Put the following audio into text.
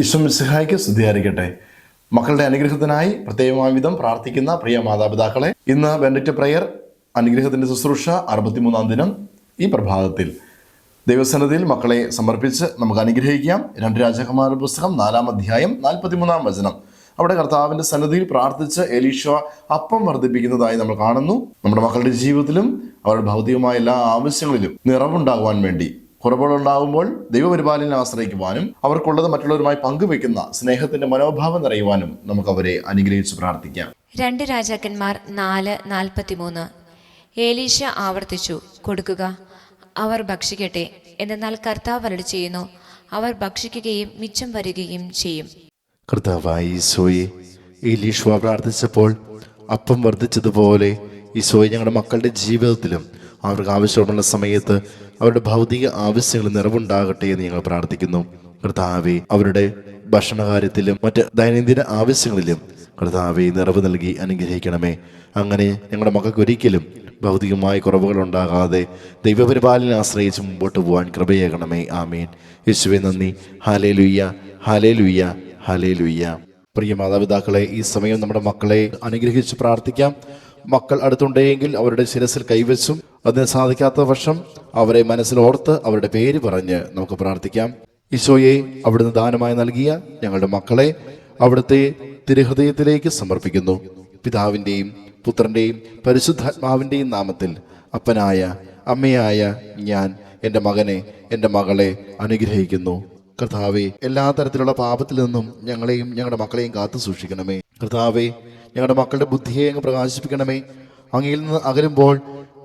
ഈശ്വമിസിഹായ്ക്ക് സ്തുതിയായിരിക്കട്ടെ. മക്കളുടെ അനുഗ്രഹത്തിനായി പ്രത്യേകമായ വിധം പ്രാർത്ഥിക്കുന്ന പ്രിയ മാതാപിതാക്കളെ ഇന്ന് ബെൻഡിറ്റ് പ്രയർ അനുഗ്രഹത്തിന്റെ ശുശ്രൂഷ അറുപത്തിമൂന്നാം ദിനം ഈ പ്രഭാതത്തിൽ. ദൈവസന്നതിയിൽ മക്കളെ സമർപ്പിച്ച് നമുക്ക് അനുഗ്രഹിക്കാം. രണ്ട് രാജകുമാര പുസ്തകം നാലാം അധ്യായം നാൽപ്പത്തിമൂന്നാം വചനം. അവിടെ കർത്താവിന്റെ സന്നദ്ധിയിൽ പ്രാർത്ഥിച്ച് എലീഷ അപ്പം വർദ്ധിപ്പിക്കുന്നതായി നമ്മൾ കാണുന്നു. നമ്മുടെ മക്കളുടെ ജീവിതത്തിലും അവരുടെ ഭൗതികമായ എല്ലാ ആവശ്യങ്ങളിലും നിറവുണ്ടാകുവാൻ വേണ്ടി കുറവുകളുണ്ടാകുമ്പോൾ ദൈവപരിപാലനെ ആശ്രയിക്കുവാനും അവർക്കുള്ളത് മറ്റുള്ളവരുമായി പങ്കുവെക്കുന്ന സ്നേഹത്തിന്റെ മനോഭാവം നിറയുവാനും നമുക്ക് അവരെ അനുഗ്രഹിച്ച് പ്രാർത്ഥിക്കാം. രണ്ട് രാജാക്കന്മാർ നാല് നാൽപ്പത്തിമൂന്ന്. ഏലീശ ആവർത്തിച്ചു കൊടുക്കുക. അവർ ഭക്ഷിക്കട്ടെ എന്നാൽ കർത്താവ് വരട് ചെയ്യുന്നു അവർ ഭക്ഷിക്കുകയും മിച്ചം വരികയും ചെയ്യും. കർത്താവായി ഈശോയെ ഏലീഷ പ്രാർത്ഥിച്ചപ്പോൾ അപ്പം വർദ്ധിച്ചതുപോലെ ഈശോയെ ഞങ്ങളുടെ മക്കളുടെ ജീവിതത്തിലും അവർക്ക് ആവശ്യമുള്ള സമയത്ത് അവരുടെ ഭൗതിക ആവശ്യങ്ങൾ നിറവുണ്ടാകട്ടെ എന്ന് ഞങ്ങൾ പ്രാർത്ഥിക്കുന്നു. കർത്താവെ അവരുടെ ഭക്ഷണകാര്യത്തിലും മറ്റ് ദൈനംദിന ആവശ്യങ്ങളിലും കർത്താവെ നിറവ് നൽകി അനുഗ്രഹിക്കണമേ. അങ്ങനെ ഞങ്ങളുടെ മക്കൾക്ക് ഒരിക്കലും ഭൗതികമായ കുറവുകൾ ഉണ്ടാകാതെ ദൈവപരിപാലനെ ആശ്രയിച്ച് മുമ്പോട്ട് പോകാൻ കൃപയേകണമേ. ആമേൻ. യേശുവെ നന്ദി. ഹാലേ ലുയ്യ ഹാലേ ലുയ്യ ഹാലേ ലുയ്യ പ്രിയ മാതാപിതാക്കളെ ഈ സമയം നമ്മുടെ മക്കളെ അനുഗ്രഹിച്ച് പ്രാർത്ഥിക്കാം. മക്കൾ അടുത്തുണ്ടെങ്കിൽ അവരുടെ ശിരസിൽ കൈവച്ചും അതിന് സാധിക്കാത്ത വർഷം അവരെ മനസ്സിലോർത്ത് അവരുടെ പേര് പറഞ്ഞ് നമുക്ക് പ്രാർത്ഥിക്കാം. ഈശോയെ അവിടുന്ന് ദാനമായി നൽകിയ ഞങ്ങളുടെ മക്കളെ അവിടുത്തെ തിരുഹൃദയത്തിലേക്ക് സമർപ്പിക്കുന്നു. പിതാവിന്റെയും പുത്രന്റെയും പരിശുദ്ധാത്മാവിന്റെയും നാമത്തിൽ അപ്പനായ അമ്മയായ ഞാൻ എന്റെ മകനെ എന്റെ മകളെ അനുഗ്രഹിക്കുന്നു. കർത്താവെ എല്ലാ തരത്തിലുള്ള പാപത്തിൽ നിന്നും ഞങ്ങളെയും ഞങ്ങളുടെ മക്കളെയും കാത്തു സൂക്ഷിക്കണമേ. കർത്താവെ ഞങ്ങളുടെ മക്കളുടെ ബുദ്ധിയെ അങ്ങ് പ്രകാശിപ്പിക്കണമേ. അങ്ങയിൽ നിന്ന് അകലുമ്പോൾ